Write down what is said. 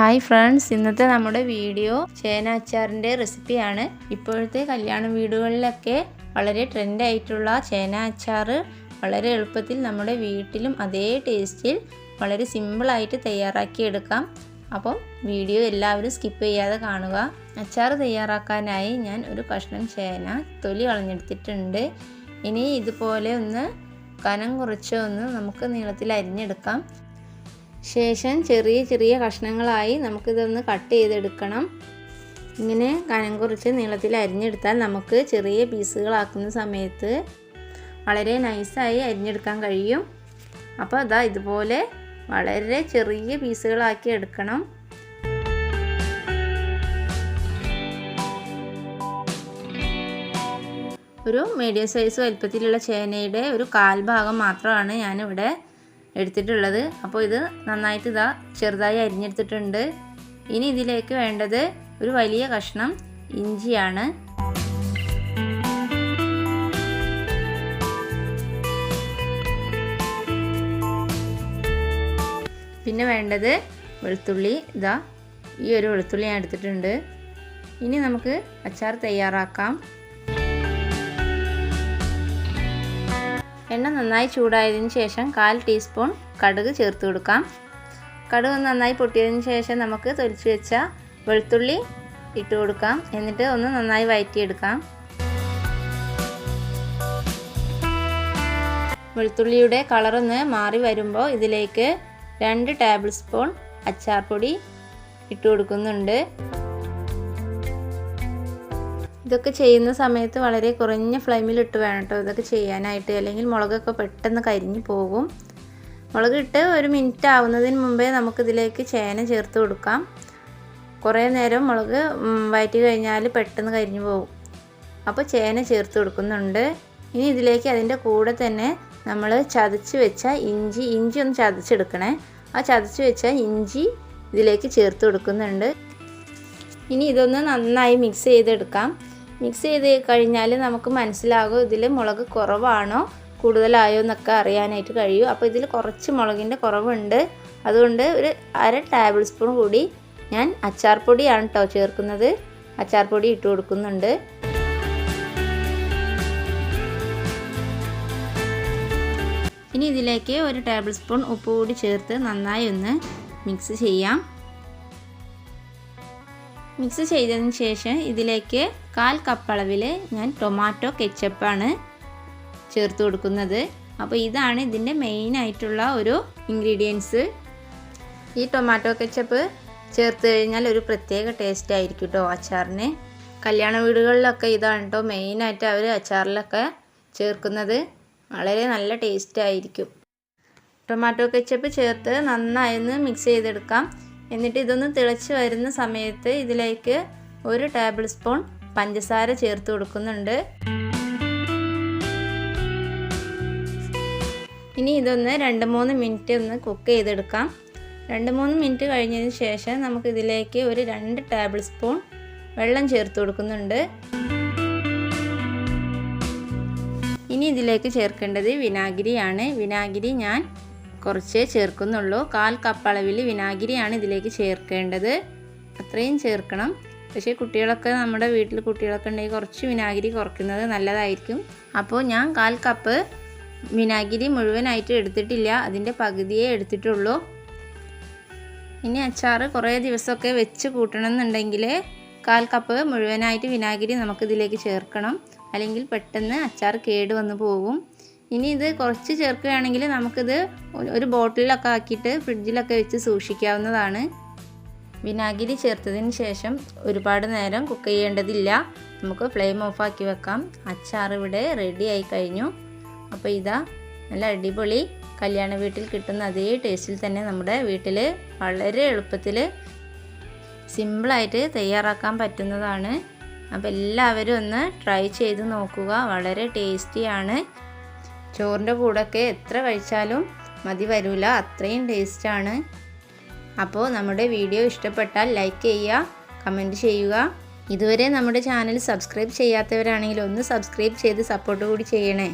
Hi friends ഇന്നത്തെ നമ്മുടെ video ചേന അച്ചാറിന്റെ റെസിപ്പിയാണ്. ഇപ്പോഴത്തെ കല്യാണ വീടുകളിലൊക്കെ വളരെ ട്രെൻഡ് ആയിട്ടുള്ള ചേന അച്ചാർ വളരെ എളുപ്പത്തിൽ നമ്മുടെ വീട്ടിലും അതേ ടേസ്റ്റിൽ വളരെ സിമ്പിളായിട്ട് തയ്യാറാക്കി എടുക്കാം. അപ്പം വീഡിയോ എല്ലാവരും സ്കിപ്പ് ചെയ്യാതെ കാണുക. അച്ചാർ തയ്യാറാക്കാനായി ഞാൻ ഒരു കഷ്ണം ചേന തൊലി കളഞ്ഞെടുത്തിട്ടുണ്ട്. ഇനി ഇതുപോലെ ഒന്ന് കനം കുറച്ച് ഒന്ന് നമുക്ക് നീളത്തിൽ അരിഞ്ഞെടുക്കാം. ശേഷം ചെറിയ ചെറിയ കഷ്ണങ്ങളായി നമുക്കിതൊന്ന് കട്ട് ചെയ്തെടുക്കണം. ഇങ്ങനെ കനം കുറച്ച് നീളത്തിൽ അരിഞ്ഞെടുത്താൽ നമുക്ക് ചെറിയ പീസുകളാക്കുന്ന സമയത്ത് വളരെ നൈസായി അരിഞ്ഞെടുക്കാൻ കഴിയും. അപ്പോൾ അതാ ഇതുപോലെ വളരെ ചെറിയ പീസുകളാക്കി എടുക്കണം. ഒരു മീഡിയം സൈസ് വലുപ്പത്തിലുള്ള ചേനയുടെ ഒരു കാൽ ഭാഗം മാത്രമാണ് ഞാനിവിടെ എടുത്തിട്ടുള്ളത്. അപ്പോൾ ഇത് നന്നായിട്ട് ഇതാ ചെറുതായി അരിഞ്ഞെടുത്തിട്ടുണ്ട്. ഇനി ഇതിലേക്ക് വേണ്ടത് ഒരു വലിയ കഷ്ണം ഇഞ്ചിയാണ്. പിന്നെ വേണ്ടത് വെളുത്തുള്ളി. ഇതാ ഈ ഒരു വെളുത്തുള്ളി ഞാൻ എടുത്തിട്ടുണ്ട്. ഇനി നമുക്ക് അച്ചാർ തയ്യാറാക്കാം. എണ്ണ നന്നായി ചൂടായതിന് ശേഷം കാൽ ടീസ്പൂൺ കടുക് ചേർത്ത് കൊടുക്കാം. കടുക് നന്നായി പൊട്ടിയതിന് ശേഷം നമുക്ക് തൊലിച്ച് വെച്ച വെളുത്തുള്ളി ഇട്ട് കൊടുക്കാം. എന്നിട്ട് ഒന്ന് നന്നായി വഴറ്റിയെടുക്കാം വെളുത്തുള്ളിയുടെ കളറൊന്ന് മാറി വരുമ്പോൾ ഇതിലേക്ക് രണ്ട് ടേബിൾ സ്പൂൺ അച്ചാർ പൊടി ഇട്ട് കൊടുക്കുന്നുണ്ട്. ഇതൊക്കെ ചെയ്യുന്ന സമയത്ത് വളരെ കുറഞ്ഞ ഫ്ലെയിമിലിട്ട് വേണം കേട്ടോ ഇതൊക്കെ ചെയ്യാനായിട്ട്. അല്ലെങ്കിൽ മുളകൊക്കെ പെട്ടെന്ന് കരിഞ്ഞു പോകും. മുളക് ഇട്ട് ഒരു മിനിറ്റ് ആവുന്നതിന് മുമ്പേ നമുക്കിതിലേക്ക് ചേന ചേർത്ത് കൊടുക്കാം. കുറേ നേരം മുളക് വയറ്റി കഴിഞ്ഞാൽ പെട്ടെന്ന് കരിഞ്ഞു പോകും. അപ്പോൾ ചേന ചേർത്ത് കൊടുക്കുന്നുണ്ട്. ഇനി ഇതിലേക്ക് അതിന്റെ കൂടെ തന്നെ നമ്മൾ ചതച്ച് വെച്ച ഇഞ്ചി ഇഞ്ചി ഒന്ന് ചതച്ചെടുക്കണേ. ആ ചതച്ച് വെച്ച ഇഞ്ചി ഇതിലേക്ക് ചേർത്ത് കൊടുക്കുന്നുണ്ട്. ഇനി ഇതൊന്ന് നന്നായി മിക്സ് ചെയ്തെടുക്കാം. മിക്സ് ചെയ്ത് കഴിഞ്ഞാൽ നമുക്ക് മനസ്സിലാകും ഇതിൽ മുളക് കുറവാണോ കൂടുതലായോ എന്നൊക്കെ അറിയാനായിട്ട് കഴിയും. അപ്പോൾ ഇതിൽ കുറച്ച് മുളകിന്റെ കുറവുണ്ട്. അതുകൊണ്ട് ഒരു അര ടേബിൾ സ്പൂൺ കൂടി ഞാൻ അച്ചാർ പൊടിയാണ് കേട്ടോ ചേർക്കുന്നത്. അച്ചാർ പൊടി ഇട്ട് കൊടുക്കുന്നുണ്ട്. ഇനി ഇതിലേക്ക് ഒരു ടേബിൾ സ്പൂൺ ഉപ്പ് കൂടി ചേർത്ത് നന്നായി ഒന്ന് മിക്സ് ചെയ്യാം. മിക്സ് ചെയ്തതിന് ശേഷം ഇതിലേക്ക് കാൽ കപ്പളവിൽ ഞാൻ ടൊമാറ്റോ കെച്ചപ്പാണ് ചേർത്ത് കൊടുക്കുന്നത്. അപ്പോൾ ഇതാണ് ഇതിന്റെ മെയിൻ ആയിട്ടുള്ള ഒരു ഇൻഗ്രീഡിയൻസ് ഈ ടൊമാറ്റോ കെച്ചപ്പ് ചേർത്ത് കഴിഞ്ഞാൽ ഒരു പ്രത്യേക ടേസ്റ്റ് ആയിരിക്കും കേട്ടോ അച്ചാറിന്. കല്യാണ വീടുകളിലൊക്കെ ഇതാണ് കേട്ടോ മെയിനായിട്ട് അവർ അച്ചാറിലൊക്കെ ചേർക്കുന്നത്. വളരെ നല്ല ടേസ്റ്റ് ആയിരിക്കും. ടൊമാറ്റോ കെച്ചപ്പ് ചേർത്ത് നന്നായി ഒന്ന് മിക്സ് ചെയ്തെടുക്കാം. എന്നിട്ട് ഇതൊന്ന് തിളച്ച് വരുന്ന സമയത്ത് ഇതിലേക്ക് ഒരു ടേബിൾ സ്പൂൺ പഞ്ചസാര ചേർത്ത് കൊടുക്കുന്നുണ്ട്. ഇനി ഇതൊന്ന് രണ്ട് മൂന്ന് മിനിറ്റ് ഒന്ന് കുക്ക് ചെയ്തെടുക്കാം. രണ്ട് മൂന്ന് മിനിറ്റ് കഴിഞ്ഞതിന് ശേഷം നമുക്ക് ഇതിലേക്ക് ഒരു രണ്ട് ടേബിൾ സ്പൂൺ വെള്ളം ചേർത്ത് കൊടുക്കുന്നുണ്ട്. ഇനി ഇതിലേക്ക് ചേർക്കേണ്ടത് വിനാഗിരിയാണ്. വിനാഗിരി ഞാൻ കുറച്ചേ ചേർക്കുന്നുള്ളൂ. കാൽ കപ്പ് അളവിൽ വിനാഗിരിയാണ് ഇതിലേക്ക് ചേർക്കേണ്ടത്. അത്രയും ചേർക്കണം. പക്ഷേ കുട്ടികളൊക്കെ നമ്മുടെ വീട്ടിൽ കുട്ടികളൊക്കെ ഉണ്ടെങ്കിൽ കുറച്ച് വിനാഗിരി കുറയ്ക്കുന്നത് നല്ലതായിരിക്കും. അപ്പോൾ ഞാൻ കാൽ കപ്പ് വിനാഗിരി മുഴുവനായിട്ട് എടുത്തിട്ടില്ല. അതിന്റെ പകുതിയേ എടുത്തിട്ടുള്ളൂ. ഇനി അച്ചാർ കുറേ ദിവസമൊക്കെ വെച്ച് കൂട്ടണമെന്നുണ്ടെങ്കിൽ കാൽ കപ്പ് മുഴുവനായിട്ട് വിനാഗിരി നമുക്കിതിലേക്ക് ചേർക്കണം. അല്ലെങ്കിൽ പെട്ടെന്ന് അച്ചാർ കേട് വന്ന് പോകും. ഇനി ഇത് കുറച്ച് ചേർക്കുകയാണെങ്കിൽ നമുക്കിത് ഒരു ബോട്ടിലൊക്കെ ആക്കിയിട്ട് ഫ്രിഡ്ജിലൊക്കെ വെച്ച് സൂക്ഷിക്കാവുന്നതാണ്. വിനാഗിരി ചേർത്തതിന് ശേഷം ഒരുപാട് നേരം കുക്ക് ചെയ്യേണ്ടതില്ല. നമുക്ക് ഫ്ലെയിം ഓഫാക്കി വെക്കാം. അച്ചാർ ഇവിടെ റെഡി ആയി കഴിഞ്ഞു. അപ്പോൾ ഇതാ നല്ല അടിപൊളി കല്യാണ വീട്ടിൽ കിട്ടുന്ന അതേ ടേസ്റ്റിൽ തന്നെ നമ്മുടെ വീട്ടിൽ വളരെ എളുപ്പത്തിൽ സിമ്പിളായിട്ട് തയ്യാറാക്കാൻ പറ്റുന്നതാണ്. അപ്പോൾ എല്ലാവരും ഒന്ന് ട്രൈ ചെയ്ത് നോക്കുക. വളരെ ടേസ്റ്റിയാണ് ചോറിന്റെ കൂടെയൊക്കെ എത്ര കഴിച്ചാലും മതി വരില്ല അത്രയും ടേസ്റ്റാണ്. അപ്പോൾ നമ്മുടെ വീഡിയോ ഇഷ്ടപ്പെട്ടാൽ ലൈക്ക് ചെയ്യുക കമന്റ് ചെയ്യുക. ഇതുവരെ നമ്മുടെ ചാനൽ സബ്സ്ക്രൈബ് ചെയ്യാത്തവരാണെങ്കിൽ ഒന്ന് സബ്സ്ക്രൈബ് ചെയ്ത് സപ്പോർട്ട് കൂടി ചെയ്യണേ.